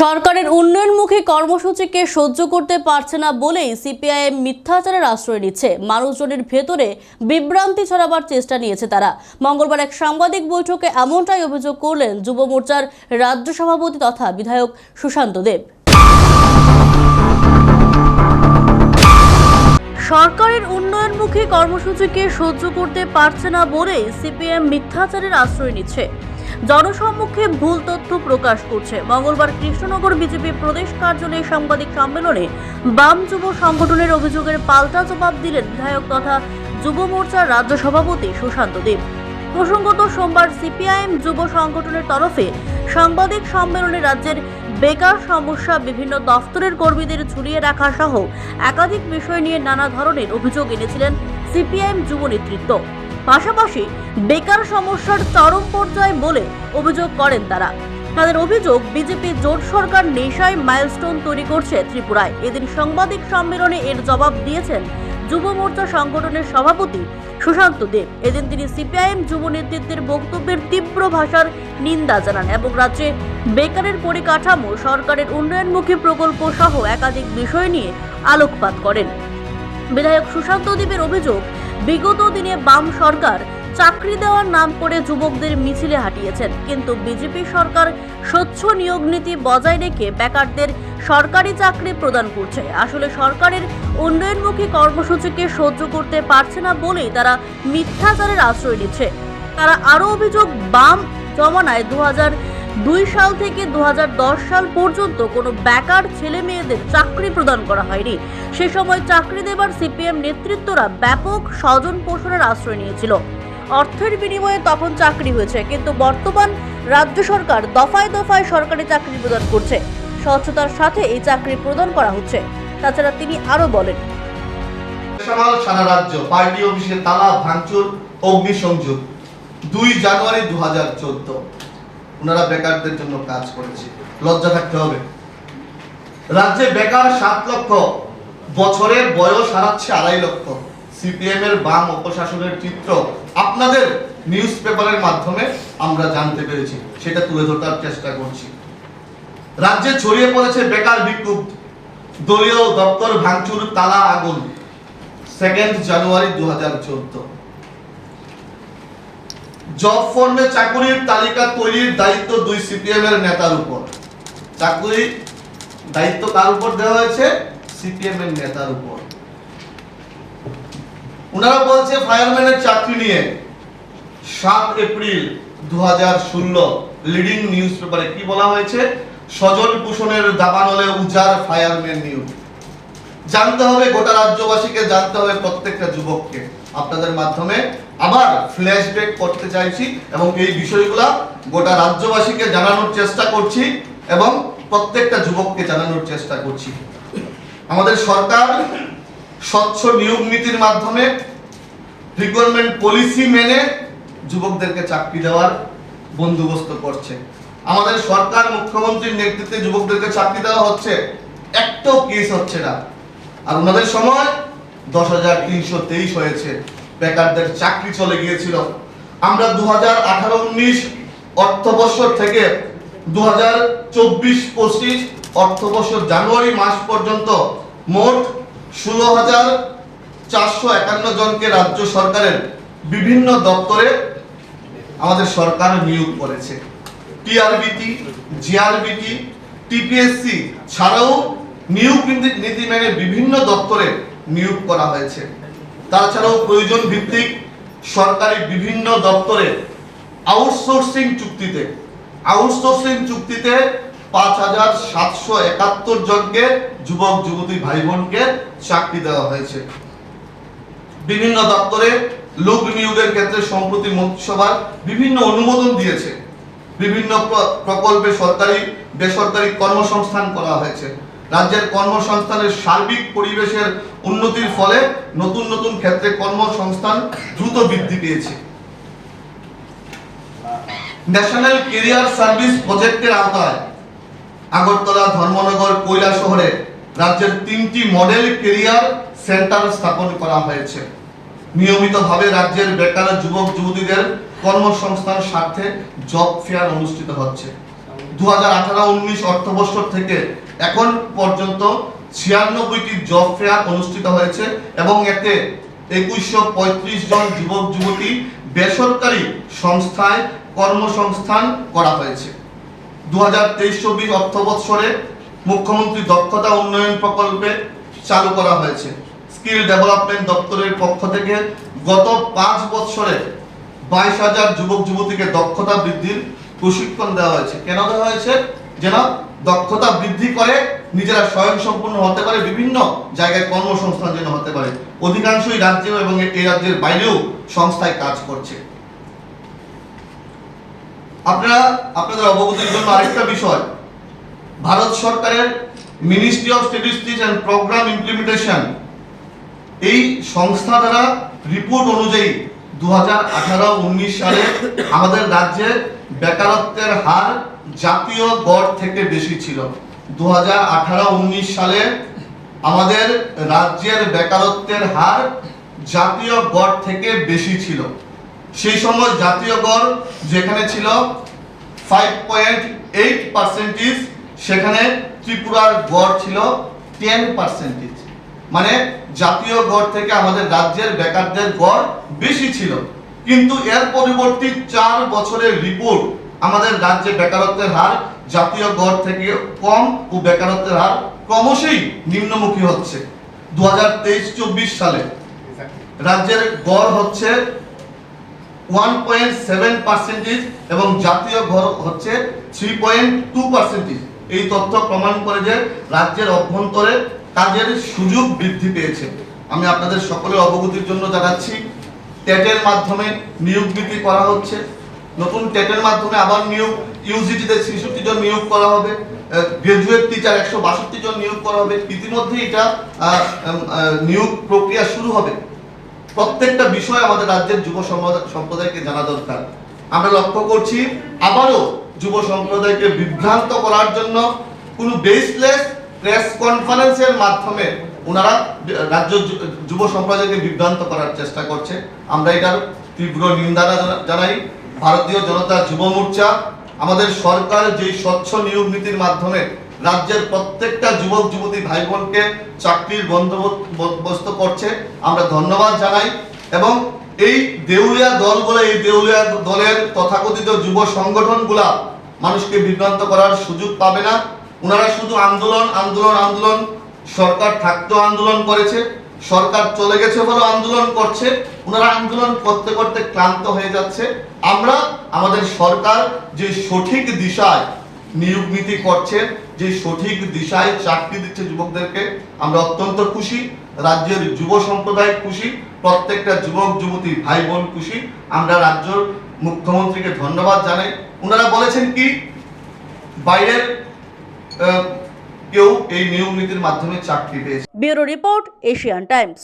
সরকারের উন্নয়নমুখী কর্মসূচিকে সহ্য করতে পারছে না বলেই সিপিআইএম মিথ্যাচারের আশ্রয় নিচ্ছে। মানুষজনের ভেতরে বিভ্রান্তি ছড়াবার চেষ্টা নিয়েছে তারা। মঙ্গলবার এক সাংবাদিক বৈঠকে এমনটাই অভিযোগ করলেন যুব মোর্চার রাজ্য সভাপতি তথা বিধায়ক সুশান্ত দেব। সরকারের উন্নয়নমুখী কর্মসূচিকে সহ্য করতে পারছে না বলেই সিপিএম মিথ্যাচারের আশ্রয় নিচ্ছে। জনসম্মুখে ভুল তথ্য প্রকাশ করছে। মঙ্গলবার কৃষ্ণনগর বিজেপি প্রদেশ কার্যালয়ে সাংবাদিক সম্মেলনে বাম যুব সংগঠনের অভিযোগের পাল্টা জবাব দিলেন বিধায়ক তথা যুব মোর্চার রাজ্য সভাপতি সুশান্ত দেব। প্রসঙ্গত সোমবার সিপিআইএম যুব সংগঠনের তরফে সাংবাদিক সম্মেলনে রাজ্যের বেকার সমস্যা, বিভিন্ন দফতরের কর্মীদের ঝুলিয়ে রাখা সহ একাধিক বিষয় নিয়ে নানা ধরনের অভিযোগ এনেছিলেন সিপিআইএম যুব নেতৃত্ব। পাশাপাশি বেকার সমস্যার চরম পর্যায়ে বলে অভিযোগ করেন তারা। তাদের অভিযোগ, বিজেপি জোট সরকার নেশায় মাইলস্টোন তৈরি করছে ত্রিপুরায়। এদিন সাংবাদিক সম্মেলনে এর জবাব দিয়েছেন যুব মোর্চা সংগঠনের সভাপতি সুশান্ত দেব। এদিন তিনি সিপিআইএম যুব নেতৃত্বের বক্তব্যের তীব্র ভাষার নিন্দা জানান এবং রাজ্যে বেকারের পরিকাঠামো, সরকারের উন্নয়নমুখী প্রকল্প সহ একাধিক বিষয় নিয়ে আলোকপাত করেন। বিধায়ক সুশান্ত দেবের অভিযোগ বিগত দিনে বাম সরকার চাকরি দেওয়ার নাম করে যুবকদের মিছিলে হাঁটিয়েছেন। কিন্তু বিজেপি সরকার স্বচ্ছ নিয়োগ নীতি বজায় রেখে বেকারদের সরকারি চাকরি প্রদান করছে। আসলে সরকারের উন্নয়নমুখী কর্মসূচিকে সহ্য করতে পারছে না বলেই তারা মিথ্যাচারের আশ্রয় নিচ্ছে। তারা আরও অভিযোগ, বাম জমানায় দু হাজার দুই সাল থেকে দু হাজার দশ সাল পর্যন্ত কোনো বেকার ছেলে মেয়েদের চাকরি প্রদান করা হয়নি। সে সময় চাকরি দেবার সিপিএম নেতৃত্বরা ব্যাপক স্বজন পোষণের আশ্রয় নিয়েছিল। অর্থের বিনিময়ে তখন চাকরি হয়েছে, কিন্তু বর্তমান রাজ্য সরকার দফায় দফায় সরকারি চাকরি প্রদান করছে। স্বচ্ছতার সাথে এই চাকরি প্রদান করা হচ্ছে। তাছাড়া তিনি আরও বলেন সারা রাজ্য, পার্টি অফিসে তালা ভাঙচুর, অগ্নিসংযোগ, দুই জানুয়ারি দু হাজার চোদ্দ। ওনারা বেকারদের জন্য কাজ করেছে। লজ্জা থাকতে হবে। রাজ্যে বেকার সাত লক্ষ, বছরের বয়স হারাচ্ছে আড়াই লক্ষ। সিপিএম এর বাম অপশাসনের চিত্র আপনাদের নিউজ পেপারের মাধ্যমে আমরা জানতে পেরেছি। সেটা তুলে ধরার চেষ্টা করছি। রাজ্যে ছড়িয়ে পড়েছে বেকার বিক্ষোভ দলীয় দপ্তর ভাঙচুর, তালা আগুন। সেকেন্ড জানুয়ারি দু হাজার চোদ্দ। জব ফর্মে চাকুরির তালিকা তৈরির দায়িত্ব দুই সিপিএম এর নেতার উপর। চাকুরি দায়িত্ব কার উপর দেওয়া হয়েছে? সিপিএম এর নেতার উপর। ওনারা বলছে, ফায়ারম্যানের চাকরি নিয়ে সাত এপ্রিল দু হাজার ষোলো লিডিং নিউজ পেপারে কি বলা হয়েছে? সজল ভূষণের দাবানলে উজার ফায়ারম্যান নিয়োগ। জানতে হবে, গোটা রাজ্যবাসীকে জানতে হবে প্রত্যেকটা যুবককে। আপনাদের মাধ্যমে আবার ফ্ল্যাশব্যাক করতে চাইছি এবং এই বিষয়গুলা গোটা রাজ্যবাসীকে জানানোর চেষ্টা করছি এবং প্রত্যেকটা যুবককে জানানোর চেষ্টা করছি। আমাদের সরকার স্বচ্ছ নিয়োগ নীতির মাধ্যমে রিক্রুটমেন্ট পলিসি মেনে যুবকদেরকে চাকরি দেওয়ার বন্দোবস্ত করছে। আমাদের সরকার মুখ্যমন্ত্রীর নেতৃত্বে যুবকদেরকে চাকরি দেওয়া হচ্ছে, একটাও কেস হচ্ছে না। আর ওনাদের সময় দশ হাজার তিনশো তেইশ হয়েছে। বেকারদের চাকরি চলে গিয়েছিল। আমরা দু হাজার আঠারো উনিশ অর্থবর্ষ থেকে দু হাজার চব্বিশ পঁচিশ অর্থবর্ষ জানুয়ারি মাস পর্যন্ত মোট ষোলো হাজার চারশো একান্ন জনকে রাজ্য সরকারের বিভিন্ন দপ্তরে আমাদের সরকার নিয়োগ করেছে। টিআরবিটি, জিআরবিটি, টিপিএসসি ছাড়াও নিয়োগ নীতি মেনে বিভিন্ন দপ্তরে নিয়োগ করা হয়েছে। তাছাড়াও প্রয়োজন ভিত্তিক সরকারি বিভিন্ন দপ্তরে আউটসোর্সিং চুক্তিতে। আউটসোর্সিং চুক্তিতে পাঁচ হাজার সাতশো একাত্তর জনকে যুবক, যুবতী ভাই বোনকে চাকরি দেওয়া হয়েছে। বিভিন্ন দপ্তরে লোক নিয়োগের ক্ষেত্রে সম্প্রতি মন্ত্রিসভার বিভিন্ন অনুমোদন দিয়েছে। বিভিন্ন প্রকল্পে সরকারি, বেসরকারি কর্মসংস্থান করা হয়েছে। রাজ্যের কর্মসংস্থানের সার্বিক পরিবেশের উন্নতির ফলে নতুন নতুন ক্ষেত্রে কর্মসংস্থান দ্রুত বৃদ্ধি পেয়েছে। ন্যাশনাল কেরিয়ার সার্ভিস প্রজেক্টের আওতায় আগরতলা ধর্মনগর কৈলা শহরে রাজ্যের তিনটি মডেল কেরিয়ার সেন্টার স্থাপন করা হয়েছে। নিয়মিতভাবে রাজ্যের বেকার যুবক যুবতীদের কর্মসংস্থান স্বার্থে জব ফেয়ার অনুষ্ঠিত হচ্ছে। দু হাজার থেকে এখন পর্যন্ত ছিয়ানব্বইটি জব ফেয়ার অনুষ্ঠিত হয়েছে এবং এতে একুশশো পঁয়ত্রিশ জন যুবক, যুবতী বেসরকারি সংস্থায় কর্মসংস্থান করা হয়েছে। দু হাজার তেইশ, চব্বিশ অর্থবৎসরে মুখ্যমন্ত্রী দক্ষতা উন্নয়ন প্রকল্পে চালু করা হয়েছে। স্কিল ডেভেলপমেন্ট দপ্তরের পক্ষ থেকে গত পাঁচ বছরে বাইশ হাজার যুবক, যুবতীকে দক্ষতা বৃদ্ধির প্রশিক্ষণ দেওয়া হয়েছে। কেন দেওয়া হয়েছে? যেন দক্ষতা বৃদ্ধি করে, নিজেরা স্বয়ংসম্পূর্ণ হতে পারে, বিভিন্ন জায়গায় কর্মসংস্থান যেন হতে পারে। অধিকাংশই রাজ্য এবং এই রাজ্যের বাইরেও সংস্থায় কাজ করছে। আপনারা, আপনাদের অবগতির জন্য আরেকটা বিষয়। ভারত সরকারের ministry of statistics and programme implementation এই সংস্থা দ্বারা রিপোর্ট অনুযায়ী দু হাজার আঠারো, উনিশ সালে আমাদের রাজ্যে বেকারত্বের হার জাতীয় গড় থেকে বেশি ছিল। দু হাজার সালে আমাদের রাজ্যের বেকারত্বের হার জাতীয় গড় থেকে বেশি ছিল। সেই সময় জাতীয় গড় যেখানে ছিল ফাইভ পয়েন্ট এইট পার্সেন্টেজ সেখানে ত্রিপুরার গড় ছিল টেন পার্সেন্টেজ মানে জাতীয় গড় থেকে আমাদের রাজ্যের বেকারদের গড় বেশি ছিল। কিন্তু এর পরিবর্তী চার বছরের রিপোর্ট আমাদের রাজ্যে বেকারত্বের হার জাতীয় গড় থেকে কম ও বেকারত্বের হার ক্রমশই নিম্নমুখী হচ্ছে। দু হাজার সালে রাজ্যের গড় হচ্ছে ওয়ান পয়েন্ট সেভেন পার্সেন্টেজ এবং জাতীয় গড় হচ্ছে থ্রি পয়েন্ট টু পার্সেন্টেজ। এই তথ্য প্রমাণ করে যে রাজ্যের অভ্যন্তরে কাজের সুযোগ বৃদ্ধি পেয়েছে। আমি আপনাদের সকলের অবগতির জন্য জানাচ্ছি টেটের মাধ্যমে নিয়োগ বৃদ্ধি করা হচ্ছে। নতুন টেটের মাধ্যমে আবার নিয়োগ ইউজিটিতে ছেষট্টি জন নিয়োগ করা হবে। গ্রাজুয়েট টিচার একশো বাষট্টি জন নিয়োগ করা হবে। ইতিমধ্যে এটা নিয়োগ প্রক্রিয়া শুরু হবে। প্রত্যেকটা বিষয় আমাদের রাজ্যের যুব সম্প্রদায়- সম্প্রদায়কে জানা দরকার। আমরা লক্ষ্য করছি, আবারও যুব সম্প্রদায়কে বিভ্রান্ত করার জন্য কোনো বেসলেস প্রেস কনফারেন্সের মাধ্যমে ওনারা রাজ্য যুব সম্প্রদায়কে বিভ্রান্ত করার চেষ্টা করছে। আমরা এটার তীব্র নিন্দা জানাই। ভারতীয় জনতা যুব মোর্চা, আমাদের সরকার যে স্বচ্ছ নিয়োগ নীতির মাধ্যমে রাজ্যের প্রত্যেকটা যুবক, যুবতী ভাই বোনকে চাকরির বন্দোবস্ত করছে, আমরা ধন্যবাদ জানাই। এবং এই দেউলিয়া দলগুলো এই দেউলিয়া দলের তথাকথিত যুব সংগঠনগুলা মানুষকে বিভ্রান্ত করার সুযোগ পাবে না। ওনারা শুধু আন্দোলন আন্দোলন আন্দোলন সরকার থাকতেও আন্দোলন করেছে, সরকার চলে গেছে বলে আন্দোলন করছে, ওনারা আন্দোলন করতে করতে ক্লান্ত হয়ে যাচ্ছে। আমরা, আমাদের সরকার যে সঠিক দিশায় নিয়োগ নীতি করছে, যে সঠিক দিশায় চাকরি দিচ্ছে যুবকদেরকে, আমরা অত্যন্ত খুশি। রাজ্যের যুব সম্প্রদায় খুশি, প্রত্যেকটা যুবক, যুবতী ভাই বোন খুশি। আমরা রাজ্য মুখ্যমন্ত্রীকে ধন্যবাদ জানাই। ওনারা বলেছেন কি, বাইরের কেউ এই নিয়োগ নীতির মাধ্যমে চাকরি পেয়েছে। Bureau report Asian Times.